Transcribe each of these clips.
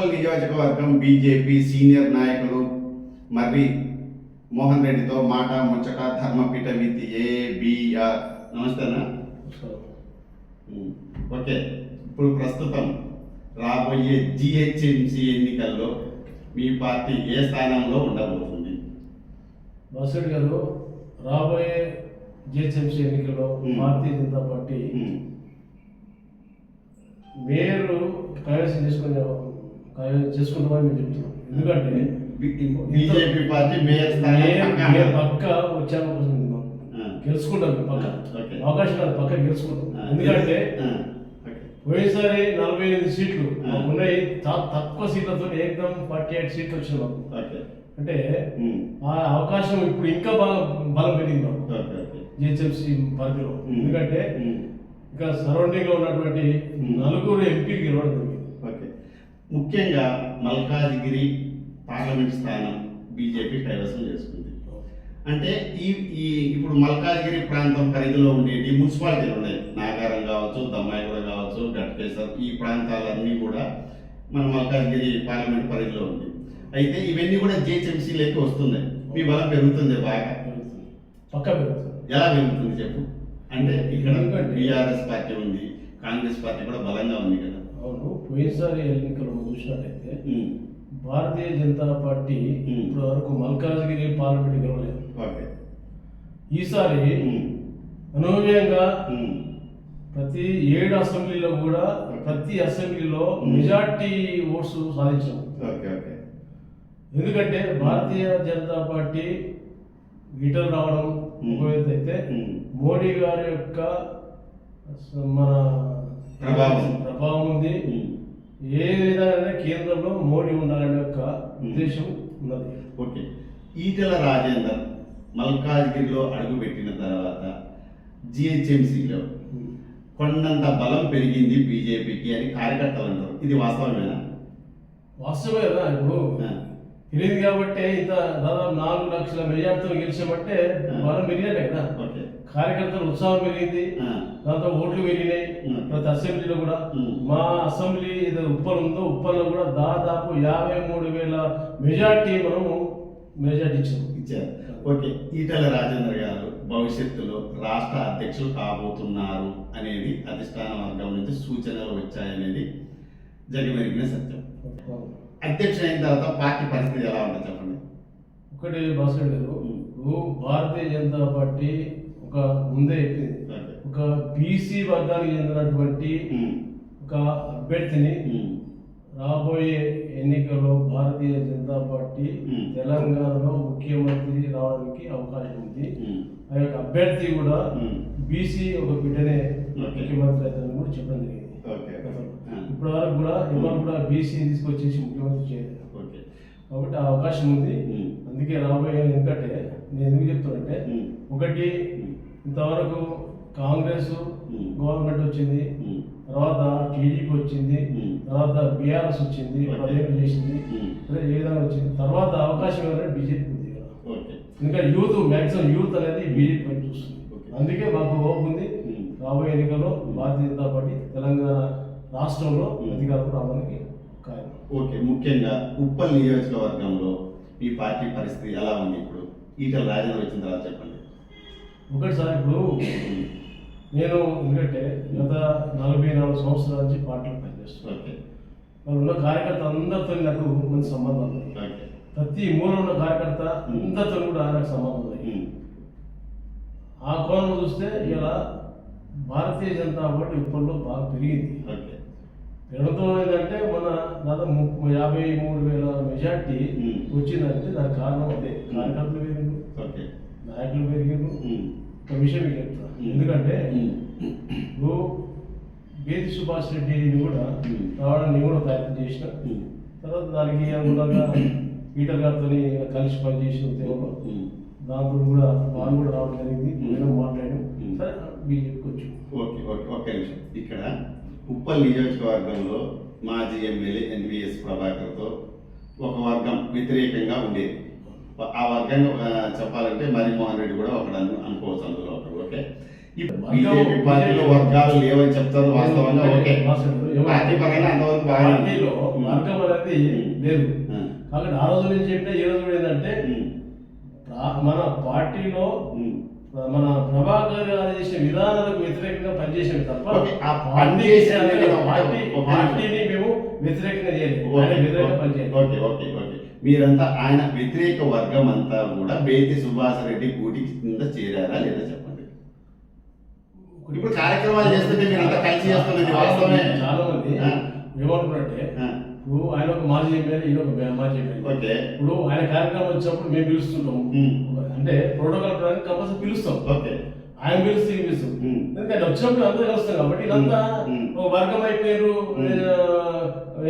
ఉప్పల్ నియోజకవర్గం BJP senior నాయకులు మర్రి మోహన్ రెడ్డితో మాట ముచ్చట ధర్మపీఠ విత్ ఏబిఆర్. నమస్తేనా ఓకే. ఇప్పుడు ప్రస్తుతం రాబోయే జిహెచ్ఎంసి ఎన్నికల్లో మీ పార్టీ ఏ స్థానంలో ఉండబోతుంది? బసరెడ్డి గారు రాబోయే జిహెచ్ఎంసీ ఎన్నికల్లో. భారతీయ జనతా పార్టీ మేయర్ కైవసం చేసుకుని కైవసం చేసుకుంటామని మేము చెప్తున్నాం. ఎందుకంటే బీజేపీ పార్టీ మేయర్ పక్క వచ్చే అవకాశం ఉంది మాకు. ఆ, గెలుచుకుంటాం పక్క. అవకాశం కాదు పక్క గెలుచుకుంటాం. ఎందుకంటే. పోయినసారి నలభై ఎనిమిది సీట్లు ఉన్నాయి. తక్కువ సీట్లతో ఏకదం ఫార్టీ ఎయిట్ సీట్లు ఓకే. అంటే ఆ అవకాశం ఇప్పుడు ఇంకా బలం బలం పెరిగింది జిహెచ్ఎంసీ పరిధిలో. ఎందుకంటే ఇంకా సరౌండింగ్లో ఉన్నటువంటి. నలుగురు ఎంపీలు గెలవడం ముఖ్యంగా మల్కాజిగిరి పార్లమెంట్ స్థానం బీజేపీ కైవసం చేసుకుంది. అంటే ఈ ఈ ఇప్పుడు మల్కాజిగిరి ప్రాంతం పరిధిలో ఉండేటి మున్సిపాలిటీలు ఉన్నాయి. నాగారం కావచ్చు దమ్మాయిగూడ కావచ్చు గట్కేసర్ ఈ ప్రాంతాలన్నీ కూడా మన మల్కాజిగిరి పార్లమెంట్ పరిధిలో ఉంది. అయితే ఇవన్నీ కూడా జిహెచ్ఎంసీలోకి వస్తున్నాయి. మీ బలం పెరుగుతుంది బాగా. పెరుగుతుంది. పక్క పెరుగుతుంది. ఎలా పెరుగుతుంది చెప్పు? అంటే ఇక్కడ బీఆర్ఎస్ పార్టీ ఉంది కాంగ్రెస్ పార్టీ కూడా బలంగా ఉంది కదా. అవును పోయినసారి ఎన్నికలు చూసినట్టయితే భారతీయ జనతా పార్టీ. ఇప్పటి వరకు మల్కాజ్గిరి పార్లమెంట్ గెలవలేదు. ఈసారి అనూహ్యంగా ప్రతి ఏడు అసెంబ్లీలో కూడా ప్రతి అసెంబ్లీలో. మెజార్టీ ఓట్స్ సాధించాం ఎందుకంటే భారతీయ జనతా పార్టీ ఈటలు రావడం అయితే మోడీ గారి యొక్క మన ప్రభావం. ప్రభావం ఉంది. ఏ విధంగా కేంద్రంలో మోడీ ఉండాలనే యొక్క ఉద్దేశం ఉన్నది. ఓకే. ఈటెల రాజేందర్ మల్కాజ్గిరిలో అడుగుపెట్టిన తర్వాత జిహెచ్ఎంసీలో కొండంత బలం పెరిగింది బీజేపీకి అని కార్యకర్తలు అంటారు ఇది వాస్తవమేనా? వాస్తవమే కదా ఇప్పుడు. తెలియదు కాబట్టి ఇంత దాదాపు నాలుగు లక్షల మెజార్టీతో గెలిచామంటే బలం పెరిగినట్టే కదా. కార్యకర్తల ఉత్సాహం పెరిగింది. దాంతో ఓట్లు పెరిగినాయి. ప్రతి అసెంబ్లీలో కూడా. మా అసెంబ్లీ ఏదో ఉప్పల్ ఉందో ఉప్పల్లో కూడా దాదాపు యాభై మూడు వేల మెజార్టీ మనము మెజార్టీ ఇచ్చాము. ఇచ్చారు. ఓకే. ఈటెల రాజేందర్ గారు భవిష్యత్తులో రాష్ట్ర అధ్యక్షులు కాబోతున్నారు అనేది అధిష్టాన వర్గం నుంచి సూచనలు వచ్చాయనేది జగమెరిగిన సత్యం. అధ్యక్షుడు అయిన తర్వాత పార్టీ పరిస్థితి ఎలా ఉంటుంది చెప్పండి? ఒకటి గారు. ఇప్పుడు భారతీయ జనతా పార్టీ ఒక ముందే చెప్పింది. ఒక బీసీ వర్గానికి చెందినటువంటి ఒక అభ్యర్థిని రాబోయే ఎన్నికల్లో భారతీయ జనతా పార్టీ. తెలంగాణలో ముఖ్యమంత్రి రావడానికి అవకాశం ఉంది. ఆ యొక్క అభ్యర్థి కూడా బీసీ ఒక బిడ్డనే. ముఖ్యమంత్రి అవుతారని కూడా చెప్పడం జరిగింది. ఇప్పటి వరకు కూడా ఎవరు కూడా బీసీ తీసుకొచ్చేసి ముఖ్యమంత్రి చేయలేదు. కాబట్టి ఆ అవకాశం ఉంది. అందుకే రాబోయే ఎందుకంటే నేను ఎందుకు చెప్తానంటే ఒకటి ఇంతవరకు కాంగ్రెస్. గవర్నమెంట్ వచ్చింది. తర్వాత టీడీపీ వచ్చింది. తర్వాత బీఆర్ఎస్ వచ్చింది. పదేళ్ళు చేసింది. ఏ విధంగా వచ్చింది? తర్వాత అవకాశం ఏమైనా బీజేపీ ఉంది ఇంకా యూత్ మ్యాక్సిమం యూత్ అనేది బీజేపీ వైపు చూస్తుంది. అందుకే మాకు హోప్ ఉంది. రాబోయే ఎన్నికల్లో భారతీయ జనతా పార్టీ తెలంగాణ రాష్ట్రంలో మ్మ్. అధికారం రావడానికి ఖాయం. ఓకే ముఖ్యంగా ఉప్పల్ నియోజకవర్గంలో మీ పార్టీ పరిస్థితి ఎలా ఉంది ఇప్పుడు? ఈటల రాజేంద్ర వచ్చిన తర్వాత చెప్పండి. ఒకటి సార్ ఇప్పుడు నేను ఎందుకంటే గత నలభై నాలుగు సంవత్సరాల నుంచి పార్టీలో పనిచేస్తున్నాను. ఓకే. వాళ్ళు ఉన్న కార్యకర్త అందరితో నాకు మంచి ఉన్నాయి ఓకే. ప్రతి మూల ఉన్న కార్యకర్త అందరితో కూడా నాకు సంబంధం ఉన్నాయి ఉమ్, ఆ కోణంలో చూస్తే ఇలా భారతీయ జనతా పార్టీ ఉప్పల్లో బాగా పెరిగింది. ఓకే పెరగడం ఏంటంటే మన దాదాపు ముప్పై యాభై మూడు వేల మెజార్టీ. వచ్చిందంటే దానికి కారణం అదే. కార్యకర్తలు పెరిగింది ఓకే. నాయకులు పెరిగింది ఉమ్, ఒక విషయం మీకు చెప్తా. ఎందుకంటే ఇప్పుడు బేది సుభాష్ రెడ్డిని కూడా. రావడానికి కూడా ప్రయత్నం చేసిన. తర్వాత దానికి అనుగుణంగా ఈటర్ గారితో కలిసి పనిచేసిన ఉద్యోగంలో దాంతో కూడా వాళ్ళు కూడా రావడం జరిగింది. మ్మ్. మాట్లాడాను మ్మ్. సరే బీజేపీకి వచ్చి ఓకే ఓకే ఒక్క నిమిషం. ఇక్కడ ఉప్పల్ నియోజకవర్గంలో మాజీ ఎమ్మెల్యే ఎన్విఎస్ ప్రభాకర్తో ఒక వర్గం వ్యతిరేకంగా ఉండేది. ఆ వర్గం చెప్పాలంటే మరి మోహన్ రెడ్డి కూడా ఒకడు అను- అనుకోవచ్చు అందులో ఒకడు ఓకే? బీజేపీ పార్టీలో వర్గాలు లేవని చెప్తారు వాస్తవంగా ఓకే? పార్టీ పరంగా అంతవరకు. పార్టీలో వర్గం అనేది లేదు. కాబట్టి ఆ రోజు నుంచి చెప్పిన ఈ రోజు ఏంటంటే మన పార్టీలో. మన ప్రభాకర్ గారు చేసిన విధానాలకు వ్యతిరేకంగా పనిచేసాము తప్ప పార్టీని మేము వ్యతిరేకంగా చేయలేదు. ఓకే ఓకే ఓకే మీరంతా ఆయన వ్యతిరేక వర్గం అంతా కూడా బేతి సుభాష్ రెడ్డి కూటి కింద చేరారా లేదా చెప్పండి. ఇప్పుడు కార్యక్రమాలు చేస్తుంటే మీరంతా కలిసి చేస్తున్నది వాస్తవమే. చాలా మంది. ఆ, ఇప్పుడు ఆయన ఒక మాజీ ఎమ్మెల్యే ఈయన ఒక మాజీ ఎమ్మెల్యే. ఇప్పుడు ఆయన కార్యక్రమం వచ్చినప్పుడు మేము పిలుస్తుంటాం అంటే ప్రోటోకాల్ ప్రకారం కంపల్సరీ పిలుస్తాం. ఆయన పిలిస్తే ఈయన పిలుస్తాం ఎందుకంటే వచ్చినప్పుడు అందరూ కలుస్తాం కాబట్టి ఇదంతా. ఒక వర్గం అయిపోయారు.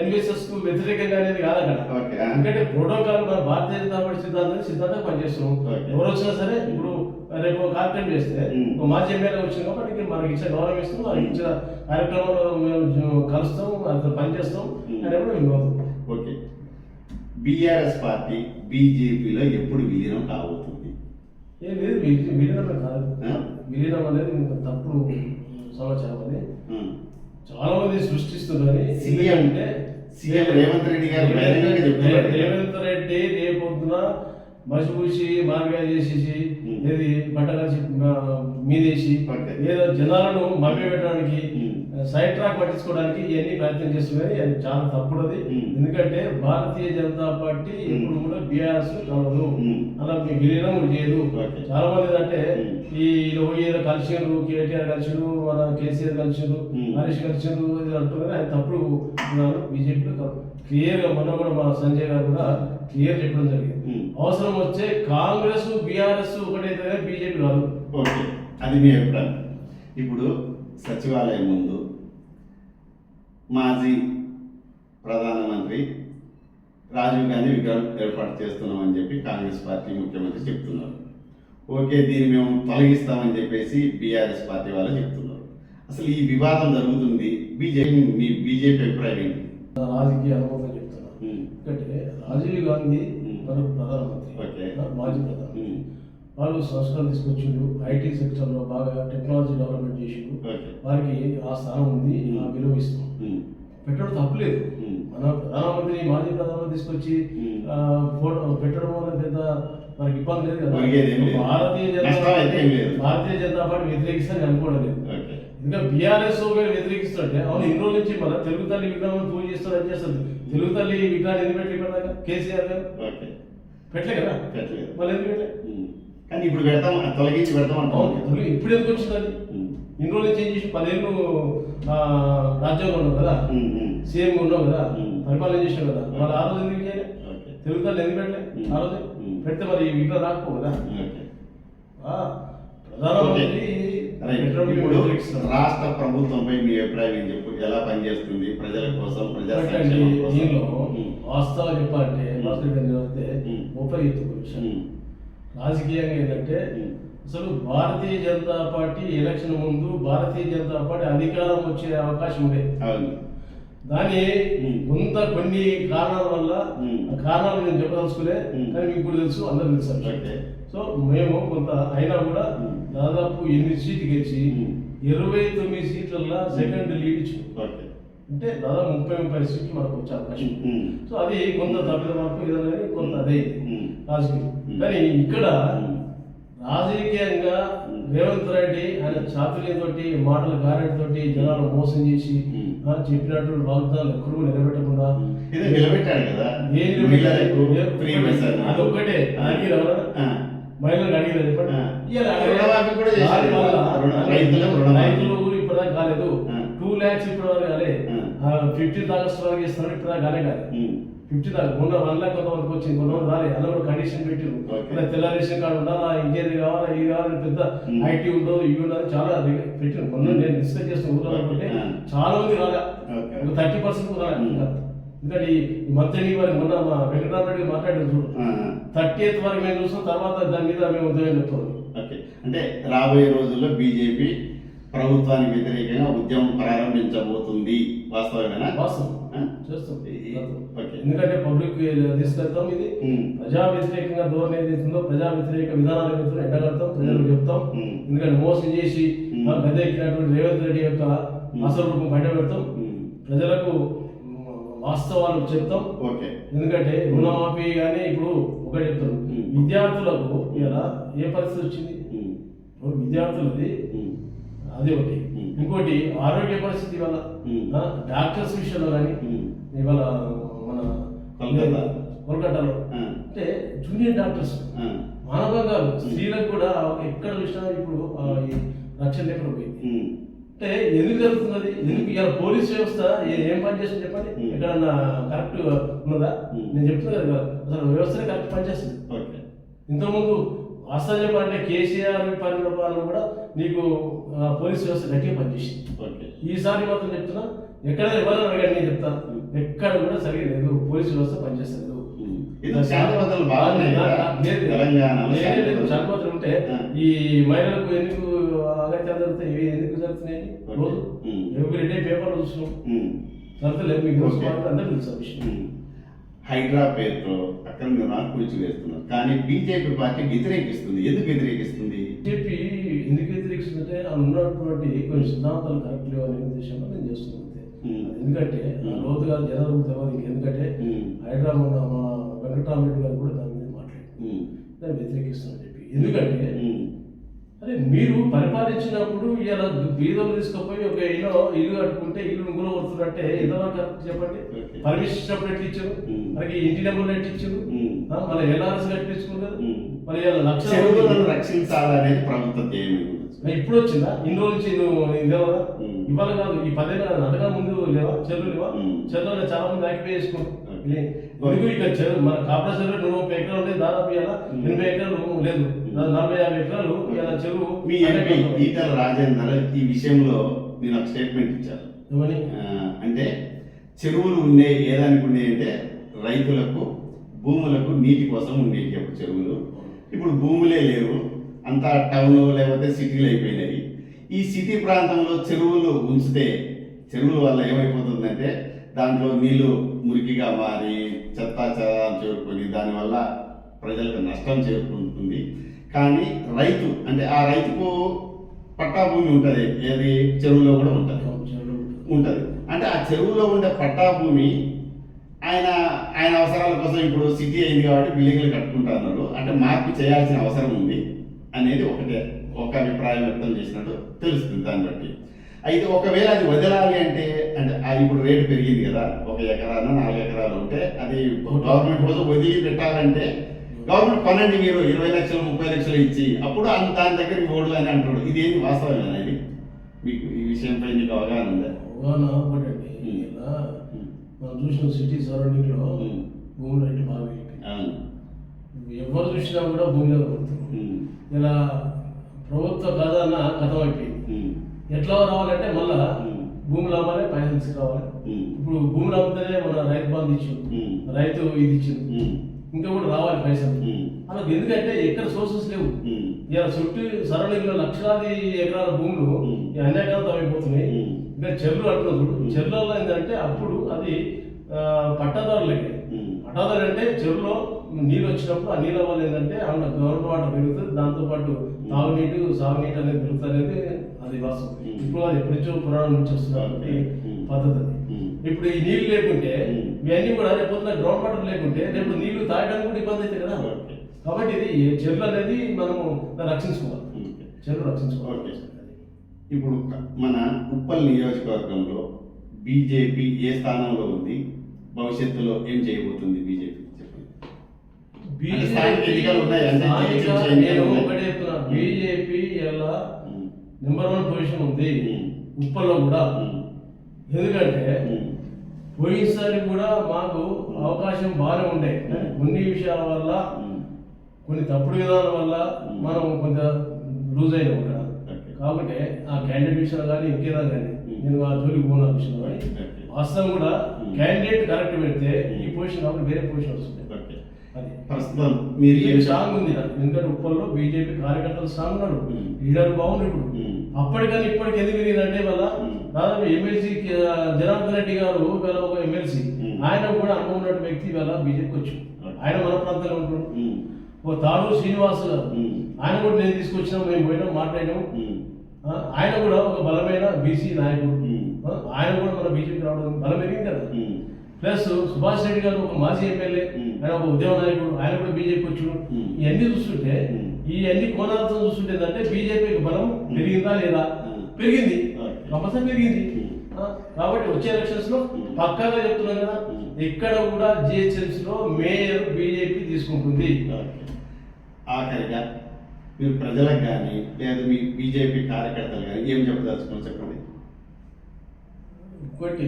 ఎన్విఎస్ఎస్కు వ్యతిరేకంగా అనేది కాదు అక్కడ. ఎందుకంటే ప్రోటోకాల్ మన భారతీయ జనతా పార్టీ సిద్ధాంతం సిద్ధాంతం పనిచేస్తున్నాం. ఎవరు వచ్చినా సరే ఇప్పుడు రేపు కార్యక్రమం చేస్తే మాజీ ఎమ్మెల్యే వచ్చింది కాబట్టి మనకి ఇచ్చే గౌరవం ఇస్తాం మనకి ఇచ్చిన కార్యక్రమంలో మేము కలుస్తాం అంత పనిచేస్తాం. అని కూడా మేము. ఓకే బీఆర్ఎస్ పార్టీ బీజేపీలో ఎప్పుడు విలీనం కాబోతుంది ఏం లేదు విలీ- విలీనమే కాదు? విలీనం అనేది తప్పుడు సమాచారం అది. చాలా మంది సృష్టిస్తున్నారని సీఎం ఎందుకంటే సీఎం రేవంత్ రెడ్డి గారు. రేవంత్ రెడ్డి రేపొద్దున మసిపూసి మార్గా చేసేసి. ఏది బట్ట కలిసి మీదేసి. ఏదో జనాలను మభ్యపెట్టడానికి ఉమ్. సైడ్ ట్రాక్ పట్టించుకోవడానికి ఇవన్నీ ప్రయత్నం చేస్తున్నది అది చాలా తప్పుడది. ఎందుకంటే భారతీయ జనతా పార్టీ ఉమ్. ఎప్పుడు కూడా బీఆర్ఎస్ ఉమ్. అలా విలీనం చేయదు. చాలా మంది అంటే. ఈ ఏదో కలిసిండ్రు కేటీఆర్ కలిసిండ్రు మన కేసీఆర్ కలిసిండ్రు ఉమ్. హరీష్ కలిసిండ్రు ఇది అంటున్నారు ఆయన తప్పుడు బీజేపీలో క్లియర్గా మొన్న కూడా మన సంజయ్ గారు కూడా క్లియర్ చెప్పడం జరిగింది. అవసరం వచ్చే కాంగ్రెస్ బీఆర్ఎస్ ఒకటైతే బీజేపీ కాదు ఓకే అది మీ అభిప్రాయం ఇప్పుడు సచివాలయం ముందు మాజీ ప్రధానమంత్రి రాజీవ్ గాంధీ విగ్రహం ఏర్పాటు చేస్తున్నామని చెప్పి కాంగ్రెస్ పార్టీ ముఖ్యమంత్రి చెప్తున్నారు. ఓకే దీన్ని మేము తొలగిస్తామని చెప్పేసి బీఆర్ఎస్ పార్టీ వాళ్ళు చెప్తున్నారు. అసలు ఈ వివాదం జరుగుతుంది. బీజేపీ మీ బీజేపీ అభిప్రాయం ఏంటి? రాజకీయ అనుభవం చెప్తున్నా. ఉమ్, ఎందుకంటే రాజీవ్ గాంధీ. మనకు ప్రధానమంత్రి ఓకే. మాజీ ప్రధాని వాళ్ళు సంస్కరణ తీసుకొచ్చిండు ఐటీ సెక్టర్లో బాగా టెక్నాలజీ డెవలప్మెంట్ చేసిండు వారికి ఆ స్థానం ఉంది ఆ విలువ ఇస్తాం ఉమ్, పెట్టడం తప్పులేదు ఉమ్, మన ప్రధానమంత్రి మాజీ ప్రధానమంత్రి తీసుకొచ్చి పెట్టడం వల్ల పెద్ద మనకి ఇబ్బంది లేదు కదా. భారతీయ జనతా. భారతీయ జనతా పార్టీ వ్యతిరేకిస్తారని అనుకోవడం లేదు. ఇంకా బీఆర్ఎస్ వ్యతిరేకిస్తుంటే అవును ఇన్ని రోజుల నుంచి మన తెలుగు తల్లి విగ్రహం పూజ చేస్తారు అని చేస్తుంది తెలుగు తల్లి విగ్రహాన్ని ఎందుకు పెట్టి ఇప్పటిదాకా కేసీఆర్ గారు? పెట్టలే కదా. పెట్టలేదు. మళ్ళీ ఎందుకు పెట్టలే. కానీ ఇప్పుడు పెడతాం తొలగించి పెడతాం తెలుగు ఇప్పుడు ఎందుకు వచ్చింది అది. ఇన్ని రోజుల ఏం చేసి పదేళ్ళు రాజ్యాంగం ఉన్నావు కదా. సీఎం ఉన్నావు కదా. పరిపాలన చేసినావు కదా మరి ఆ రోజు ఎందుకు చేయలే ఓకే తెలుగు తల్లి ఎందుకు పెట్టలే. ఆ రోజు. పెడితే మరి విగ్రహం రాకపో కదా ప్రధానమంత్రి. రాష్ట్ర ప్రభుత్వంపై మీ అభిప్రాయం ఏం చెప్పు ఎలా పనిచేస్తుంది ప్రజల కోసం ప్రజా ఒకటండి, సంక్షేమం కోసం దీనిలో ఉమ్. వాస్తవం చెప్పాలంటే. ఉపయుక్త విషయం ఉమ్. రాజకీయంగా ఏంటంటే. అసలు భారతీయ జనతా పార్టీ ఎలక్షన్ ముందు భారతీయ జనతా పార్టీ అధికారం వచ్చే అవకాశం ఉండే దాని. కొంత కొన్ని కారణాల వల్ల కారణాలు నేను చెప్పదలుచుకునే. కానీ మీకు కూడా తెలుసు అందరూ తెలుసు సో మేము కొంత అయినా కూడా. దాదాపు ఎనిమిది సీట్లు గెలిచి. ఇరవై తొమ్మిది సీట్లల్లో సెకండ్ లీడ్ ఇచ్చింది ఓకే అంటే దాదాపు ముప్పై ముప్పై సీట్లు మనకు వచ్చే అవకాశం. సో అది కొంత తప్పిద మార్పు ఏదైనా కానీ కొంత అదే. రాజకీయం. కానీ ఇక్కడ. రాజకీయంగా. రేవంత్ రెడ్డి ఆయన చాతుర్యంతోటి మాటల గారెడితోటి జనాలు మోసం చేసి చెప్పినట్టు వాగ్దానాలు ఎక్కడూ నిలబెట్టకుండా నిలబెట్టాడు కదా ఏం మహిళలకు నిలబెట్టాడు? ఫ్రీ బస్ అన్నారు. అది ఒక్కటే అడిగిన ఆ. మహిళలకు అడిగిన చెప్పండి. రైతులు ఇప్పటిదాకా కాలేదు. టూ ల్యాక్స్ ఇప్పటివరకు కాలే ఆ. ఫిఫ్టీన్త్ ఆగస్ట్ వరకు ఇస్తున్నారు ఇప్పటిదాకా కాలే కాదు. ఫిఫ్టీ దాకా మొన్న వన్ ల్యాక్ కొంతమందికి వచ్చింది కొంతమంది రాలే అందులో కూడా కండిషన్ పెట్టిరు తెల్ల రేషన్ కార్డు ఉండాలా ఇంకేది కావాలా ఇది కావాలి పెద్ద. ఐటీ ఉండదు ఇవి ఉండదు చాలా పెట్టిరు మొన్న నేను డిస్కస్ చేసిన ఓకే. అనుకుంటే. చాలా మంది రాలే. ఒక థర్టీ పర్సెంట్ రాలే ఉమ్. ఇంకా. ఎందుకంటే ఈ మంత్రి వారి మొన్న మా వెంకటరామరెడ్డి మాట్లాడారు చూడు. థర్టీ ఎయిత్ వరకు మేము చూస్తాం తర్వాత దాని మీద మేము ఉద్యోగం చెప్తాం అంటే రాబోయే రోజుల్లో బీజేపీ ప్రభుత్వానికి వ్యతిరేకంగా ఉద్యమం ప్రారంభించబోతుంది. వాస్తవమేనా? వాస్తవం. ఆ? చేస్తాం. ఈ- ఓకే. ఎందుకంటే పబ్లిక్ తీసుకెళ్తాం ఇది. ప్రజా వ్యతిరేకంగా ధోరణి ఏదైతుందో ప్రజా వ్యతిరేక విధానాలు ఏదైతుందో ఎండగడతాం ప్రజలకు చెప్తాం. ఎందుకంటే మోసం చేసి ఎక్కినటువంటి రేవంత్ రెడ్డి యొక్క అసలు రూపం బయట పెడతాం. ప్రజలకు వాస్తవాలు చెప్తాం. ఓకే. ఎందుకంటే రుణమాఫీ కానీ ఇప్పుడు ఒకటి చెప్తాను. విద్యార్థులకు ఇలా ఏ పరిస్థితి వచ్చింది? విద్యార్థులది. అది ఒకటి. ఇంకోటి ఆరోగ్య పరిస్థితి వల్ల. డాక్టర్స్ విషయంలో కానీ. ఇవాళ మన కోల్కతా. కోల్కతాలో. అంటే జూనియర్ డాక్టర్స్ ఆ. మానవంగా స్త్రీలకు కూడా ఎక్కడ చూసినా ఇప్పుడు రక్షణ లేకుండా పోయింది. అంటే ఎందుకు జరుగుతున్నది ఎందుకు ఇవాళ పోలీస్ వ్యవస్థ ఏ- ఏం పని చేస్తుంది చెప్పండి. ఎక్కడన్నా కరెక్ట్ ఉన్నదా. నేను చెప్తున్నా కదా అసలు వ్యవస్థనే కరెక్ట్ పనిచేస్తుంది ఇంతకుముందు వాస్తవం చెప్పాలంటే కేసీఆర్ పరిపాలన కూడా నీకు పోలీస్ వ్యవస్థ గట్టిగా పనిచేసింది. ఈసారి మాత్రం చెప్తున్నా ఎక్కడ ఎవరైనా అడగండి నేను చెప్తాను. ఎక్కడ కూడా సరిగా లేదు పోలీస్ వ్యవస్థ పనిచేస్తలేదు. శాంతిభద్రతలు ఉంటే. ఈ మహిళలకు ఎందుకు అగత్యాలు జరుగుతాయి? ఇవి ఎందుకు జరుగుతున్నాయి? రోజు. ఎవ్రీ డే పేపర్ చూస్తున్నాం. జరుగుతలేదు మీకు. అందరూ తెలుసు విషయం. హైడ్రా పేరుతో అక్కడ నిర్మాణాలు కూల్చివేస్తున్నారు కానీ బీజేపీ పార్టీ వ్యతిరేకిస్తుంది ఎందుకు వ్యతిరేకిస్తుంది చెప్పి ఎందుకు వ్యతిరేకిస్తుందంటే ఉన్నటువంటి కొన్ని సిద్ధాంతాలు కరెక్ట్ లేవు అనే ఉద్దేశంలో నేను చేస్తున్నాను. ఎందుకంటే లోతుగా తెలియదు ఇంకెందుకంటే ఉమ్. హైడ్రా మొన్న మా వెంకటరామరెడ్డి గారు కూడా దాని మీద మాట్లాడారు. దాన్ని వ్యతిరేకిస్తున్నాను చెప్పి ఎందుకంటే. అరే మీరు పరిపాలించినప్పుడు ఇలా బీదలు తీసుకుపోయి ఒక ఇల్లు ఇల్లు కట్టుకుంటే ఇల్లు గుణ వస్తుందంటే ఎంతవరకు కరెక్ట్ చెప్పండి. పర్మిషన్ ఇచ్చినప్పుడు ఎట్లా ఇచ్చారు. మనకి ఇంటి ఇచ్చారు. ఉమ్. ఆ, మన ఎల్ఆర్ఎస్ కట్టించుకున్నారు. మరి చెరువులను రక్షించాలనేది ప్రభుత్వ ధ్యేయం మరి ఇప్పుడు వచ్చిందా? ఇన్ని రోజుల నుంచి నువ్వు ఇదే కదా? ఉమ్. ఇవాళ కాదు ఈ పదేళ్ళ అంతగా ముందు లేవా? చెరువు లేవా. చెరువులో చాలా మంది ఆక్యుపై. ఎందుకు ఇక్కడ చెరువు? మన కాపరా చెరువు నూట ముప్పై ఎకరాలు ఉంటే దాదాపు ఇలా. ఎనభై ఎకరాలు లేదు. నలభై యాభై ఎకరాలు ఇలా చెరువు మీ ఎంపీ ఈటల రాజేందర్ ఈ విషయంలో నేను ఒక స్టేట్మెంట్ ఇచ్చాను ఆ, అంటే చెరువులు ఉండే ఏదానికి ఉండే అంటే రైతులకు భూములకు నీటి కోసం ఉండేవి అప్పుడు చెరువులు. ఇప్పుడు భూములే లేవు. అంతా టౌన్ లేకపోతే సిటీలు అయిపోయినాయి ఈ సిటీ ప్రాంతంలో చెరువులు ఉంచితే చెరువుల వల్ల ఏమైపోతుందంటే దాంట్లో నీళ్ళు మురికిగా మారి చెత్త చెదారం చేరుకొని దానివల్ల ప్రజలకు నష్టం చేరుకుంటుంది కానీ రైతు అంటే ఆ రైతుకు పట్టా భూమి ఉంటుంది. ఏది? చెరువులో కూడా ఉంటుంది. ఉంటుంది. అంటే ఆ చెరువులో ఉండే పట్టా భూమి ఆయన ఆయన అవసరాల కోసం ఇప్పుడు సిటీ అయింది కాబట్టి బిల్డింగ్లు కట్టుకుంటున్నారు. అంటే మార్పు చేయాల్సిన అవసరం ఉంది అనేది ఒకటే ఒక అభిప్రాయం వ్యక్తం చేసినట్టు తెలుస్తుంది దాన్ని బట్టి. అయితే ఒకవేళ అది వదలాలి అంటే అంటే అది ఇప్పుడు రేటు పెరిగింది కదా ఒక ఎకరాన నాలుగు ఎకరాలు ఉంటే అది గవర్నమెంట్ కోసం వదిలి పెట్టాలంటే గవర్నమెంట్ కొనండి మీరు ఇరవై లక్షలు ముప్పై లక్షలు ఇచ్చి అప్పుడు అంత దాని దగ్గరికి ఓడు అని అంటాడు ఇదేంటి వాస్తవమేనా ఇది మీకు ఈ విషయంపై నీకు అవగాహన ఉందా? చూసిన సిటీ సరౌండింగ్లో ఉమ్. భూములు రేట్లు బాగా ఎవరు చూసినా కూడా భూమిలో పడుతుంది. ఇలా ప్రభుత్వ ఖజానా కథం అయిపోయింది. ఎట్లా రావాలంటే మళ్ళా. భూములు అమ్మాలి తీసుకురావాలి ఉమ్. ఇప్పుడు భూములు అమ్మితేనే మన రైతు బంధు ఇచ్చింది. రైతు ఇది ఇచ్చింది. ఇంకా కూడా రావాలి పైసలు. అలా ఎందుకంటే ఎక్కడ సోర్సెస్ లేవు. ఇలా చుట్టూ సరౌండింగ్లో లక్షలాది ఎకరాల భూములు అన్యాకాలం అయిపోతున్నాయి. ఇంకా చెరువులు అంటున్నారు. చెరువులలో ఏంటంటే అప్పుడు అది పట్టాదారులకి. పట్టాదారు అంటే చెరువులో నీళ్ళు వచ్చినప్పుడు ఆ నీళ్ళ వల్ల ఏంటంటే ఆమె గవర్నమెంట్ వాటర్ పెరుగుతుంది దాంతో పాటు తాగునీటి సాగునీటి అనేది పెరుగుతుంది అది వాస్తవం. ఇప్పుడు అది ఎప్పటి నుంచో పురాణం నుంచి ఉమ్. పద్ధతి. ఇప్పుడు ఈ నీళ్ళు లేకుంటే. ఇవన్నీ కూడా రేపు గ్రౌండ్ వాటర్ లేకుంటే రేపు నీళ్ళు తాగడానికి కూడా ఇబ్బంది అవుతుంది కదా. కాబట్టి ఇది ఈ చెరువులు అనేది మనము రక్షించుకోవాలి. చెరువు రక్షించుకోవాలి. ఇప్పుడు మన ఉప్పల్ నియోజకవర్గంలో బీజేపీ ఏ స్థానంలో ఉంది భవిష్యత్తులో ఏం చేయబోతుంది బీజేపీ బీజేపీ ఎలా ఉమ్. నెంబర్ వన్ పొజిషన్ ఉంది. ఉప్పల్లో కూడా. ఎందుకంటే. పోయినసారి కూడా మాకు అవకాశం బాగానే ఉండే కొన్ని విషయాల వల్ల. కొన్ని తప్పుడు విధానాల వల్ల మనం కొంత లూజ్ అయినాం ఇక్కడ ఓకే. కాబట్టి ఆ క్యాండిడేట్ విషయంలో కానీ ఇంకేదా కానీ. నేను ఆ జోలికి పోను ఆ విషయంలో కానీ. వాస్తవం కూడా Hmm. క్యాండిడేట్ కరెక్ట్ పెడితే ఈ Hmm. పొజిషన్ కాబట్టి వేరే పొజిషన్ వస్తుంది. ప్రస్తుతం మీరు ఏ స్ట్రాంగ్ ఉంది ఎందుకంటే ఉప్పల్లో బీజేపీ కార్యకర్తలు స్ట్రాంగ్ ఉన్నారు. Hmm. లీడర్ బాగుంది ఇప్పుడు. అప్పటికని ఇప్పటికి ఎందుకు వల్ల Hmm. దాదాపు ఎమ్మెల్సీ జనార్దన్ రెడ్డి గారు ఇవాళ ఒక ఎమ్మెల్సీ. Hmm. ఆయన కూడా అనుభవం ఉన్న వ్యక్తి ఇవాళ బీజేపీకి వచ్చి. ఆయన మన ప్రాంతంలో ఉమ్, ఓ తారూరు శ్రీనివాస్ గారు. ఆయన కూడా నేను తీసుకొచ్చినాం మేము పోయినాం మాట్లాడినాం ఉమ్, ఆ, ఆయన కూడా ఒక బలమైన బీసీ నాయకుడు. ఆయన కూడా మన బీజేపీ రావడం బలం పెరిగింది కదా ప్లస్ సుభాష్ రెడ్డి గారు ఒక మాజీ ఎమ్మెల్యే. ఆయన ఒక ఉద్యమ నాయకుడు ఆయన కూడా బీజేపీ వచ్చాడు ఉమ్. ఇవన్నీ చూస్తుంటే. ఈ అన్ని కోణాలతో చూస్తుంటే ఏంటంటే బీజేపీకి బలం పెరిగిందా లేదా. పెరిగింది. కంపల్సరీ పెరిగింది కాబట్టి వచ్చే ఎలక్షన్స్లో. పక్కాగా చెప్తున్నాం కదా. ఇక్కడ కూడా జిహెచ్ఎంసీ లో మేయర్ బీజేపీ తీసుకుంటుంది. ఆఖరిగా మీరు ప్రజలకు కానీ లేదా మీ బీజేపీ కార్యకర్తలు కానీ ఏం చెప్పదలుచుకున్నారు చెప్పండి ఇంకోటి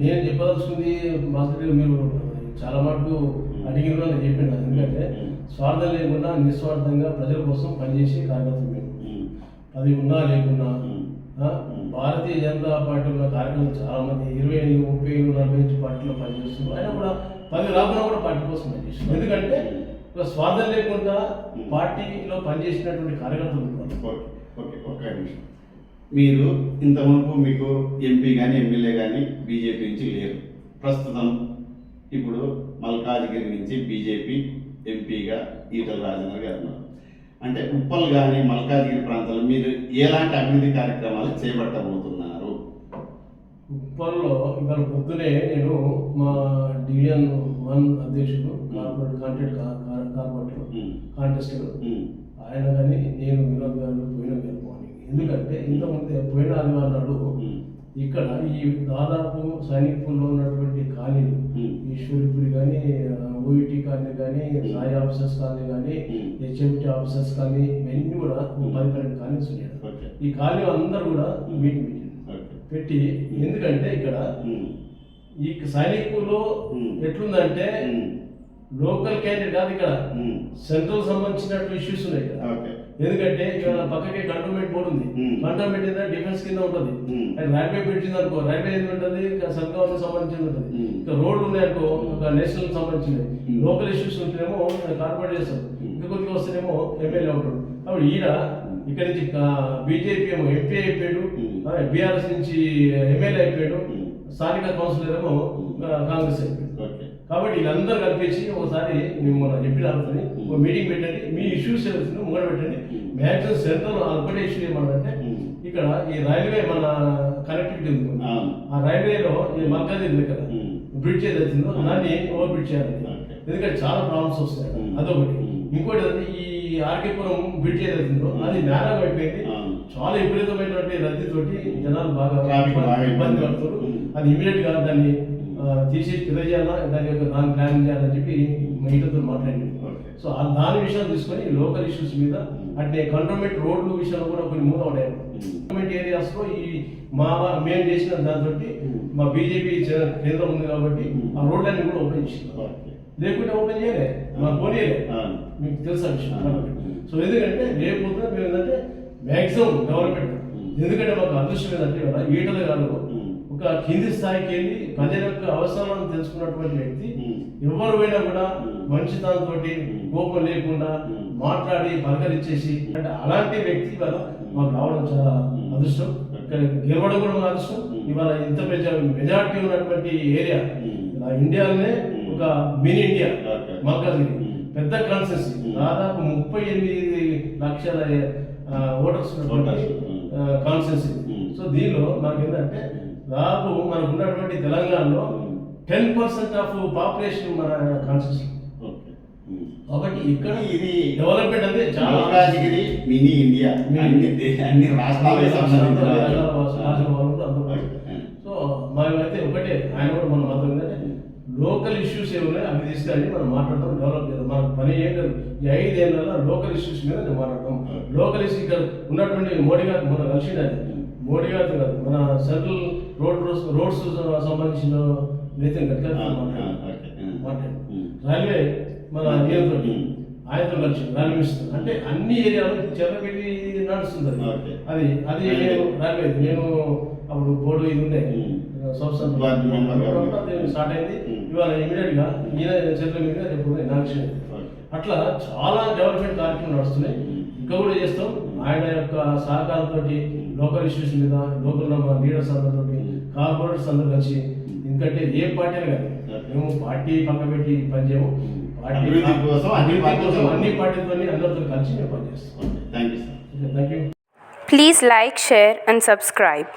నేను చెప్పదలుచుకుంది మాస్టర్ మీరు చాలా మటుకు అడిగిన నేను చెప్పిన ఎందుకంటే స్వార్థం లేకుండా నిస్వార్థంగా ప్రజల కోసం పనిచేసి కార్యకర్తలు మేము అది ఉన్నా లేకున్నా భారతీయ జనతా పార్టీ ఉన్న కార్యకర్తలు చాలా మంది ఇరవై ఏళ్ళు ముప్పై ఏళ్ళు నలభై నుంచి పార్టీలో పనిచేస్తున్నారు. ఆయన కూడా పది రాకుండా కూడా పార్టీ కోసం పనిచేస్తున్నారు. ఎందుకంటే స్వార్థం లేకుండా పార్టీలో పనిచేసినటువంటి కార్యకర్తలు ఉన్నారు ఓకే ఓకే ఒక్క నిమిషం. మీరు ఇంతవరకు మీకు ఎంపీ కానీ ఎమ్మెల్యే కానీ బీజేపీ నుంచి లేరు. ప్రస్తుతం ఇప్పుడు మల్కాజ్గిరి నుంచి బీజేపీ ఎంపీగా ఈటల రాజేంద్ర గారు ఉన్నారు. అంటే ఉప్పల్ కానీ మల్కాజ్గిరి ప్రాంతంలో మీరు ఎలాంటి అభివృద్ధి కార్యక్రమాలు చేపట్టబోతున్నారు? ఉప్పల్లో ఇవాళ పొద్దునే నేను మా డివిజన్ వన్ అధ్యక్షుడు కార్పొరేట్ కాంటెక్ట్ కార్పొరేటర్ కాంటెస్టర్. ఆయన కానీ నేను వినోద్ గారు పోయిన గారు ఎందుకంటే ఇంతకుముందే పోయిన ఆదివారం నాడు ఇక్కడ ఈ దాదాపు సైనికుల్లో ఉన్నటువంటి ఖాళీలు ఉమ్, ఈశ్వరిపురి కానీ ఓఈటీ కాలనీ కానీ సాయి ఆఫీసర్స్ కాలనీ కానీ Hmm. హెచ్ఎంటీ ఆఫీసర్స్ కానీ ఇవన్నీ కూడా పది పన్నెండు కాలనీస్ ఉన్నాయి ఈ కాలనీ అందరూ కూడా మీటింగ్ పెట్టి ఎందుకంటే ఇక్కడ ఈ సైనికుల్లో. ఎట్లుందంటే లోకల్ క్యాండిడేట్ కాదు ఇక్కడ. సెంట్రల్ సంబంధించినట్టు ఇష్యూస్ ఉన్నాయి ఇక్కడ. ఎందుకంటే ఇక్కడ పక్కకే కంటోన్మెంట్ బోర్డు ఉంది. కంటోన్మెంట్ కింద డిఫెన్స్ కింద ఉంటుంది. రైల్వే పెట్టింది అనుకో రైల్వే ఏది ఉంటుంది? సెంట్రల్ గవర్నమెంట్ సంబంధించింది ఉంటుంది. ఇంకా రోడ్లు ఉన్నాయనుకో ఒక నేషనల్ సంబంధించినవి. లోకల్ ఇష్యూస్ ఉంటేనేమో కార్పొరేట్ చేస్తారు. ఇంకా కొద్దిగా వస్తేనేమో ఎమ్మెల్యే ఉంటాడు. కాబట్టి ఈడ ఇక్కడ నుంచి బీజేపీ ఏమో ఎంపీ అయిపోయాడు. బీఆర్ఎస్ నుంచి ఎమ్మెల్యే అయిపోయాడు. స్థానిక కౌన్సిలర్ ఏమో కాంగ్రెస్ అయిపోయాడు. కాబట్టి వీళ్ళందరూ కలిపేసి ఒకసారి మేము మన చెప్పిన ఆలోచన ఒక మీటింగ్ పెట్టండి మీ ఇష్యూస్ ఏవైతుందో ముంగడ పెట్టండి మ్యాక్సిమం సెంట్రల్ ఒకటే ఇష్యూ ఏమన్నంటే ఇక్కడ ఈ రైల్వే మన కనెక్టివిటీ ఉంది. ఆ రైల్వేలో ఈ మర్కజ్ ఉంది కదా. బ్రిడ్జ్ ఏదైతుందో దాన్ని ఓవర్ బ్రిడ్జ్ చేయాలి. ఎందుకంటే చాలా ప్రాబ్లమ్స్ వస్తాయి. అదొకటి. ఇంకోటి ఏంటంటే ఈ ఆర్కేపురం బ్రిడ్జ్ ఏదైతుందో అది నేరం అయిపోయింది. చాలా విపరీతమైనటువంటి రద్దీతోటి జనాలు బాగా ఇబ్బంది ఉమ్. అది ఇమీడియట్గా దాన్ని ఆ, తీసేసి తెలియజేయాలా దాని యొక్క దాని ప్లాన్ చేయాలని చెప్పి మహిళతో మాట్లాడింది. సో ఆ దాని విషయాలు తీసుకొని లోకల్ ఇష్యూస్ మీద అంటే కంటోన్మెంట్ రోడ్లు విషయాలు కూడా కొన్ని మూవ్ అవుతాయి కంటోన్మెంట్ ఏరియాస్లో ఈ మా మేము చేసిన దాంతో మా బీజేపీ కేంద్రం ఉంది కాబట్టి ఆ రోడ్లన్నీ కూడా ఓపెన్ చేసింది. లేకుంటే ఓపెన్ చేయలే. మా పోనీయలే. అవును. మీకు తెలుసు విషయం. సో ఎందుకంటే రేపు మేము ఏంటంటే మ్యాక్సిమం డెవలప్మెంట్ ఎందుకంటే మాకు అదృష్టం ఏంటంటే కదా ఈటల గారు. ఒక కింది స్థాయికి వెళ్ళి ప్రజల యొక్క అవసరాలను తెలుసుకున్నటువంటి వ్యక్తి. ఎవరు పోయినా కూడా. మంచితనంతో కోపం లేకుండా. మాట్లాడి పలకరించేసి అంటే అలాంటి వ్యక్తి ఇవాళ మాకు రావడం చాలా. అదృష్టం ఇక్కడ గెలవడం కూడా మాకు అదృష్టం. ఇవాళ ఇంత మెజారిటీ ఉన్నటువంటి ఏరియా ఇండియాలోనే. ఒక మినీ ఇండియా. మల్కాజ్గిరి. పెద్ద కాన్సెన్సీ ఉమ్. దాదాపు ముప్పై ఎనిమిది లక్షల ఓటర్స్. కాన్సెన్సీ. సో దీనిలో మనకి ఏంటంటే దాదాపు మనకు ఉన్నటువంటి తెలంగాణలో. టెన్ పర్సెంట్ ఆఫ్ పాపులేషన్ మన. ఉమ్. కాబట్టి ఇక్కడ ఇది డెవలప్మెంట్ అనేది చాలా మినీ ఇండియా మినీ అన్ని రాష్ట్రాలకు రాజభవన్ సో మేమైతే ఒకటే ఆయన కూడా మన మతం ఏంటంటే లోకల్ ఇష్యూస్ ఏమున్నాయి అవి తీసుకెళ్ళి మనం మాట్లాడతాం డెవలప్ చేద్దాం మన పని ఏంటంటే ఈ ఐదేళ్ళలో లోకల్ ఇష్యూస్ మీద నేను మాట్లాడతాం లోకల్ ఇష్యూ ఇక్కడ ఉన్నటువంటి మోడీ గారు మన కలిసిందని మోడీ గారు కాదు మన సెంట్రల్ రోడ్ రోడ్స్ సంబంధించిన నితిన్ గడ్కరీ మాట్లాడు రైల్వే మన ఈయనతో ఆయనతో కలిసి మినిస్టర్. అంటే అన్ని ఏరియాలో చెర్రపల్లి నడుస్తుంది అది. అది రైల్వే. నేను అప్పుడు బోర్డు ఇది ఉండే. సంస్థ. స్టార్ట్ అయింది. ఇవాళ ఇమీడియట్గా ఈయన చేతుల మీద రేపు అట్లా చాలా డెవలప్మెంట్ కార్యక్రమాలు నడుస్తున్నాయి. ఇంకా కూడా చేస్తాం. ఆయన యొక్క సహకారంతో లోకల్ ఇష్యూస్ మీద లోకల్ లీడర్స్ అందరితో కార్పొరేటర్స్ అందరూ కలిసి ఎందుకంటే ఏ పార్టీ అయినా కానీ మేము పార్టీ పక్క పెట్టి పనిచేయము పార్టీ కోసం అన్ని కోసం అన్ని పార్టీలతో అందరితో కలిసి మేము పనిచేస్తాం. Thank you Please like, share, and subscribe.